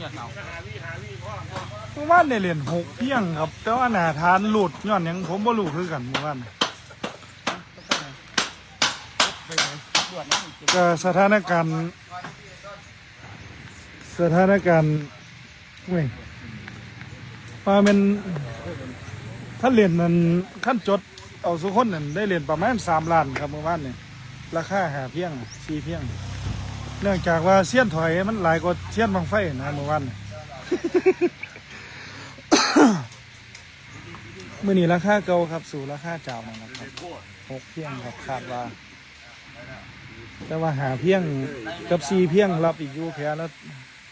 หยอดเงาเมื่อวานเนี่ยเรียนหกเพียงครับ แต่ว่าหนาทานหลุดย้อนหยังผมบ่รู้คือกันเมื่อวานก็สถานการณ์ สถานการณ์เว้ยมาเป็นถ้าเรียนนั้นขั้นจดเอาสุคนนั่นได้เรียนประมาณสามล้านครับเมื่อวานเนี่ยราคาหาเพียงสี่เพียง เนื่องจากว่าเสี้ยนถอยมันหลายกว่าเสี้ยนบางไฟนะเมื่อวานเมื่อนี้ราคาเก่าครับ สู่ราคาเจ้านะครับหกเพียงครับคาดว่า แต่ว่าหาเพียงกับซีเพียงรับอีกยูแพ้แล้ว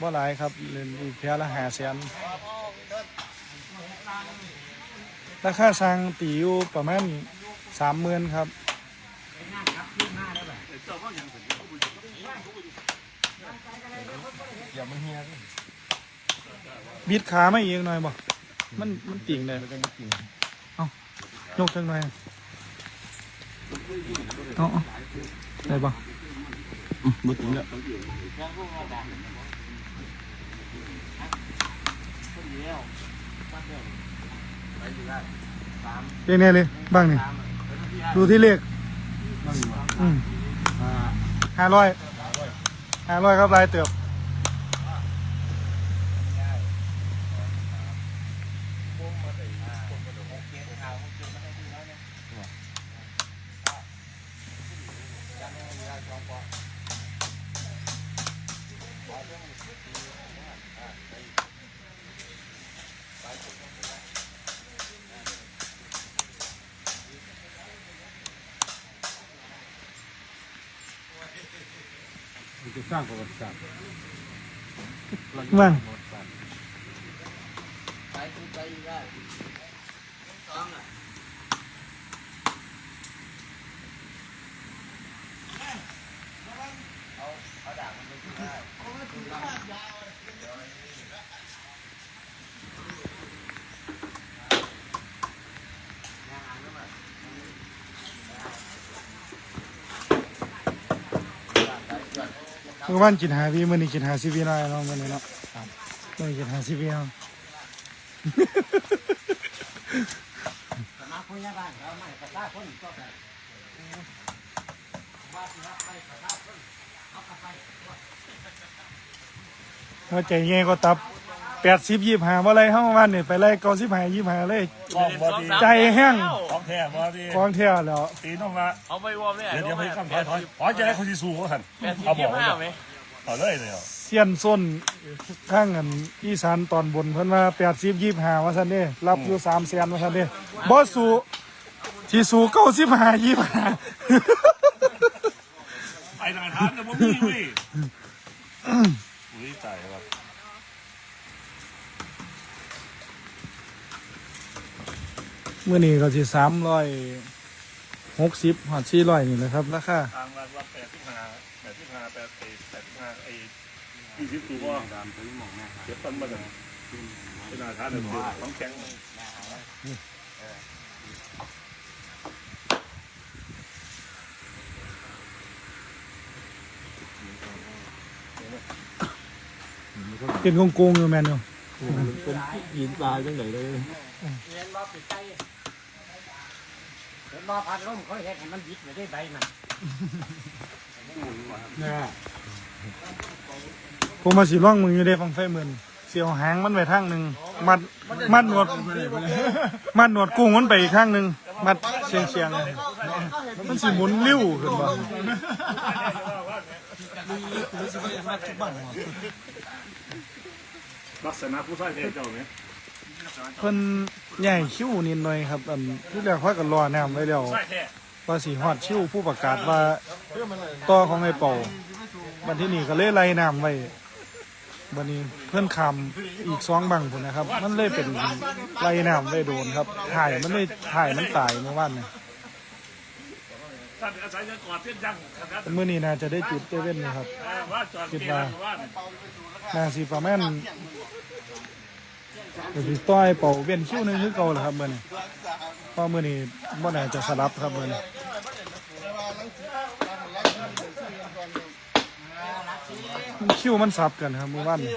บ่หลายครับเล่นอีกแพ้ละหาแสนราคาสร้างตีอยู่ประมาณสามหมื่นครับ เดี๋ยวมันเฮียบิดขาไม่เอียงหน่อยบ่ มันมันติ่งเลยมันจะไม่กินยกจังหน่อยเอาเอาได้บ่บุตรเนี่ยเรียกแน่เลยบ้างนี่ดูที่เลขอืมห้าร้อย หาร้อยครับลายเติบ สร้างประวัติศาสตร์ว่างเมื่ อวานกินหาวีมื่อนี้กินหาซีวีน้อยเนาะมื่อนี้เนาะมื่อนี้กินหาซีวีเนาะมาคุยบ้านเราไม่กระซ่าคนก็ไปหัวใจเงี้ยก็ตับ แปดสิบยี่ห้าว่าไรห้องวันนี่ไปไล่เก้าสิบห้ายี่ห้าเลยบอกบอดีใจแห้งของแท้บอดีกองเที่ยวแล้ว ตีน้องละเอาไปวอร์มเนี่ยเดี๋ยวเดี๋ยวไปข้ามถอยถอยถอยจะให้คนที่สู้เขาหันแปดสิบเอาบยี่อกห้าไหมเอาเลยเลยเหรอเสี้ยนส้นข้างอันอีสานตอนบนเพิ่นว่าแปดสิบยี่ห้าว่าซั่นเด้รับอยู่สามแสนว่าซั่นเด้บ่สู้ที่สู้เก้าสิบห้ายี่ห้าไอ้นายทานแต่ผมมีเว้ยอุ้ยใจครับ เมื่อนี้ก็สิสามร้อยหกสิบหอดสี่ร้อยนี่แหละครับราคาทางวันวันแปดสิบห้าแปดสิบห้าแปดสิบแปดสิบห้าไอ้ยี่สิบตัวเก็บต้นมากันเป็นนายทานแต่เดี๋ยวของแข็งเป็นโกงอยู่แมนอยู่ยินปลาจังไหนเลย เรียนรอปิดใจ เห็นรอพัดลมเขาเห็นให้มันยิดไม่ได้ใบมันผมมาสิร่องมึงอยู่ได้ฟังไฟหมื่นเสียวหางมันไปทางหนึ่งมัดมัดหนวดมัดหนวดกุ้งมันไปอีกข้างหนึ่งมัดเชียงเชียงเลยมันสิหมุนลิ้วขึ้นมาลักษณะผู้ชายเท่เจ้าไหม เพิ่นใหญ่คิ้วนิดหน่อยครับอันที่แรกค่อยกันรอน้ำไว้แล้วว่าสีฮอดชิวผู้ประกาศว่าต่อของไอ้เป่าบันที่นี่ก็เลยไล่น้ำไว้บันนี้เพื่อนคำอีกสองบังพุ่นะครับ มันเลยเป็นไล่น้ำไว้โดนครับ ถ่ายมันเลยถ่ายมันตายเมื่อวานเนี่ยท่อาศัยจะกอดเส้นยังท่านแต่มื่อนี้น่าจะได้จุดเตเว่นนะครับจอดเกล้าว่าน่าสีประมาณ เดี๋ยวสิต้อยเป่าเวียนคิ้วหนึงคือเก่าแหละครับมื่อนี้เพราะมื่อนี้บ่น่าจะสลับครับมื่อนี้มันคิ้วมันสับกันครับเมื่อวานนี้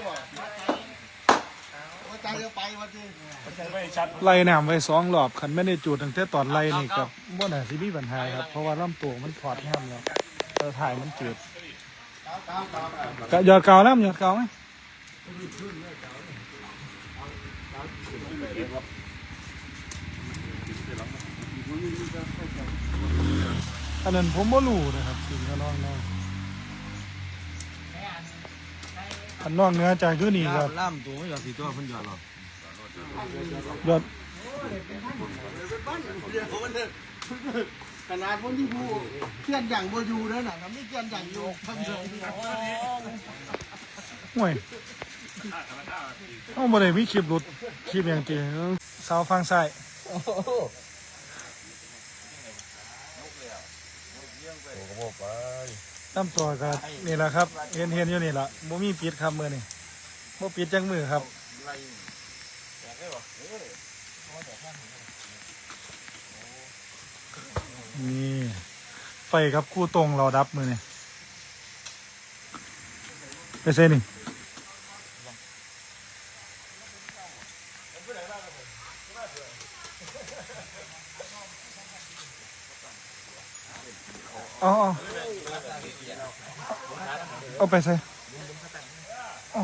จะไปวันที่มันจะไม่ชัดไล่น้ำไว้สองรอบคันไม่ได้จูดตั้งแต่ตอนไล่นี่กับบ่น่าสิมีปัญหาครับเพราะว่าลำตัวมันถอดห้ามแล้วเออถ่ายมันจืดกะหยอดเก่าแล้วหยอดเก่าไหม อันนั้นผมบ่รู้นะครับสิ่งก็น้องน้องอันนอกเหนื้อจากอยู่นี่ครับ ล่ามตัวไม่ยอมสีตัวเพิ่นยอมหรอกยอดขนาดคนที่ผู้เกียนอย่างโบยูนั่นน่ะไม่เกียนอย่างโยกทำเลยห่วย เอาบ่ได้มีคลิปหลุดคลิปอย่างตีสาวฟังซ้ายตั้มตัวก็นี่แหละครับ เห็นเห็นอยู่นี่ละบ่มีปิดครับมือนี่บ่ปิดจังมือครับนี่ไฟครับคู่ตรงเราดับมือนี่ไปเซ่นี่ เอาเอาเอาไปใส่เอา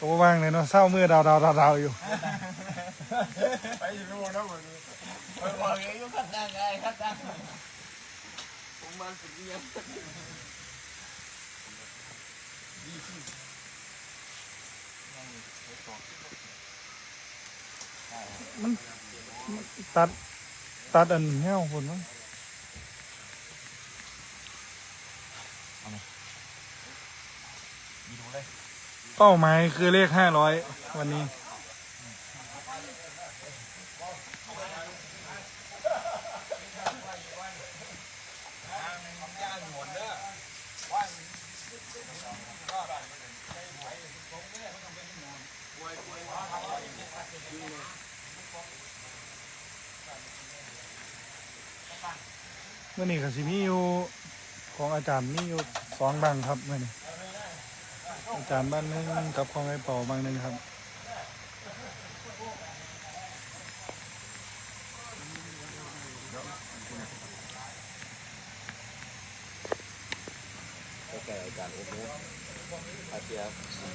ตัวว่างเลยเนาะเศร้ามือดาวดาวดาวดาวอยู่มันมัน ตัดตัดอันเหี้ยวคนมั้งเป้าหมายคือเลขห้าร้อยวันนี้ เมื่อนี้ก็สิมีอยู่ของอาจารย์มีอยู่สองบางครับเมื่อนี้อาจารย์บ้านนึงกับของไอ้เป่าบางนึงครับ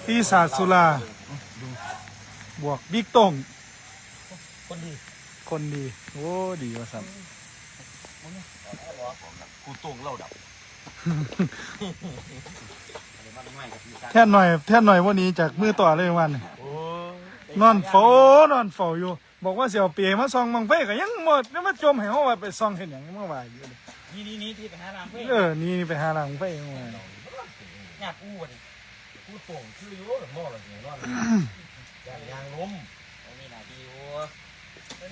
ปีศาจสุราบวกบิ๊กตงคนดี คนดี โอ้ ดีว่าสั นกูตรงเล่าดับแท่นหน่อยแท่นหน่อยวันนี้จากมือต่อเลยวันนี้โอ้นอนเฝ้านอนเฝ้าอยู่ บอกว่าเสียวเปียมาซองมังไฟก็ยังหมดแล้วมาจมให้เขาว่าไปซองเห็นอย่างเมื่อวานอยู่เลยนี่นี่นี่ที่ไปหาลามเพื่เออนี่ไปหาหลังไฟเมื่อวานอยากกู้ดิกูตรงคืออยู่หม้อละอย่างนั้นยางยางล้มเอามีหน้าที่โอ้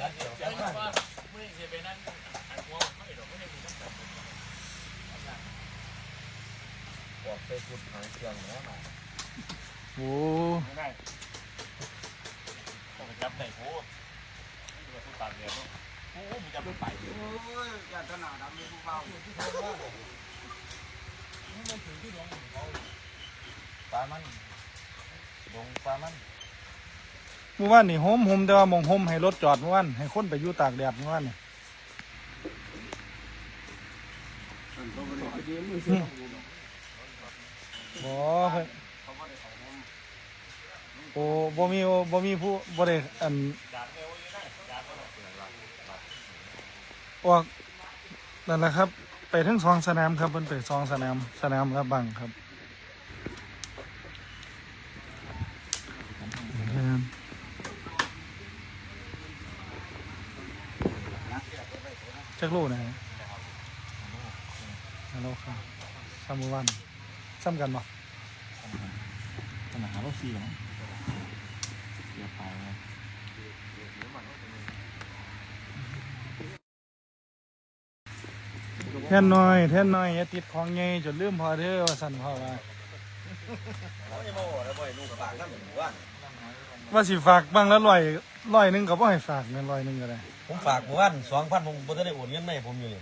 ดัดเกี่ยว แต่ กัน ว่าเมื่อจะไปนั่งหันหัวไม่หรอกไม่ได้มีตั้งแต่ บอกไปสุดหางเครื่องแล้วมาโอ้ไม่ได้ต้องไปจับได้โอ้ดูว่าต้องตัดเนี่ยเนาะโอ้มีจับไม่ไปโอ้ยยาขนาดดำเลยพวกเราปลามันลงปลามันเมื่อวานนี่โฮมโฮมแต่ว่าหมองโฮมให้รถจอดเมื่อวานให้คนไปอยู่ตากแดดเมื่อวานนี่ บ่เพิ่นโอ้บ่มีบ่มีผู้บ่ได้อันออกนั่นแหละครับ ไปทั้งสองสนามครับเพิ่นไปสองสนามสนามละบังครับจักโลนะฮะฮัลโหลครับซ้ำมือวัน ซ้ำกันบ่ขนาดหาลูกซีมั้งเดี๋ยวไปเลยแท่นน้อยแท่นน้อยอย่าติดของไงจนลืมพอเด้อว่าสั่นพ่อว่าไม่โม่แล้วบ่อยลูกปากนั่นเหมือนว่าว่าสิฝากบางละร้อยร้อยหนึงก็บ่ให้ฝากเงินร้อยหนึงก็ได้ ผมฝากหมู่บ้านสองพันผมบ่ได้โอนเงินให้ผมอยู่นี่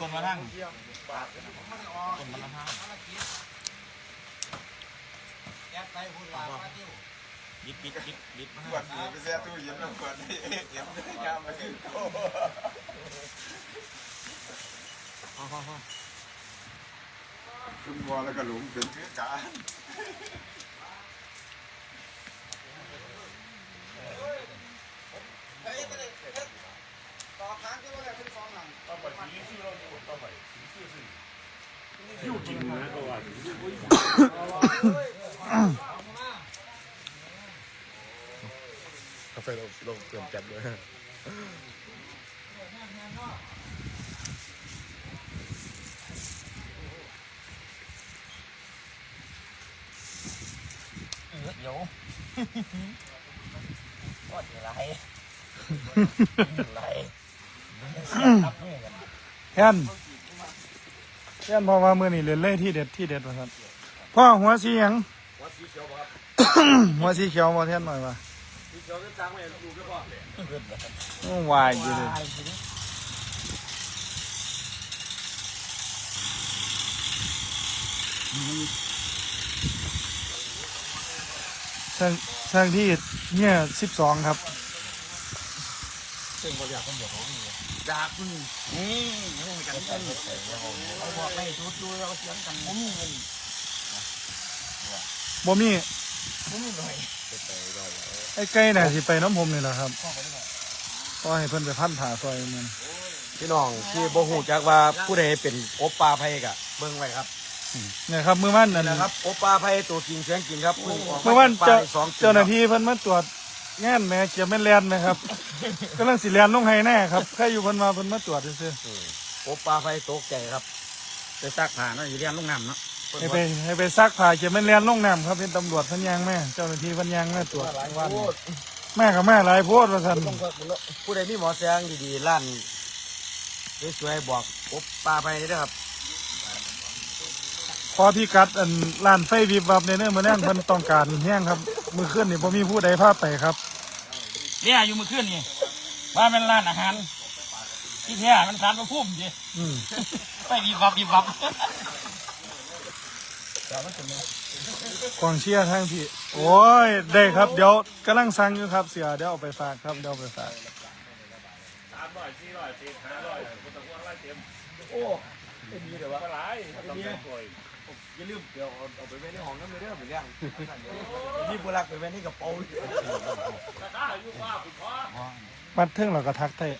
คนมานั่งขึ้นวอแล้วก็หลุมเป็นคือการ ต่อค้างที่ว่าอะไรเป็นฟองหลัง ยู กินนะก็ว่ากาแฟเราเราเปลี่ยนจัดเลยเดี๋ยวก็อะไรอะไรแทน แทนเพราะว่ามือนี่เล่นเล่ที่เด็ดที่เด็ดว่าครับพ่อหัวสีหยังหัวสีเขียวมาแทนหน่อยว่าโอ้วายอยู่เลยช่างช่างที่เนี่ยสิบสองครับจากคุณนี่นี่กั นเต้นเขาบอกไม่ทุดดูเราเสียงกันมุ้งเงินบ่มีมุ้งหน่อยไอ้ไก่น่ะสิไปน้ำผมนี่แหละครับก็ให้เพิ่นไปพันผ่าซอยมันพี่น้องที่บ่ฮู้จักว่าผู้ใดเป็นโอปปลาไผกะเบิ่งไว้ครับเนี่ยครับมือมันนั่นนะนะคครัรับบโอปปลาไผตัวจริงเสียงจริงครับพิ่งออกเมื่อวันจเจ้าสองปีเจ้าหน้าที่เพิ่นมาตรวจ งานแหม่เกียร์แม่นแลนไหมครับ กำลังสิแลนลงให้แน่ครับใครอยู่เพิ่นมาเพิ่นมาตรวจซื่อโอปปลาไผตกใจครับไปซักผ้าเนาะอยู่เรียนลงน้ำเนาะๆให้ไปให้ไปซักผ้าเกียร์แม่นแลนลงน้ำครับเป็นตำรวจเพิ่นยางแม่เจ้าหน้าที่เพิ่นยางแม่ตรวจวันแม่กับแม่หลายโพดว่าซั่นผู้ใดมีหมอแสงดีๆร้านสวยๆบอกโอปปลาไผเด้อครับพอพี่กัดอันร้านไฟวิบวับในเนื้อมื้อนั้นเพิ่นต้องการแห้งครับ มื้อคืนนี่บ่มีผู้ใดพาไปครับ เนี่ยอยู่เมื่อคืนนี่ว่าเป็นร้านอาหารที่แท้มันสารพระพุ่มดิอืมไปบีบบับบีบบับกองเชียร์ทั้งพี่ โอ้ย ได้ครับ เดี๋ยวกำลังสั่งอยู่ครับ เสียเดี๋ยวเอาไปฝากครับ เดี๋ยวเอาไปฝากสามร้อยสี่ร้อยสี่ห้าร้อยคนตะวันไล่เต็มโอ้เป็นดีเด้อวะปลาไหลต้องเป็นป่วย อย่าลืมเดี๋ยวเอาไปไว้ในห้องน้ำเด้อไปเลี้ยงมีผู้รักไปไว้ในกระเป๋าราคาอยู่ว่าคุณพ่อมัดเทิงเราก็ทักไทย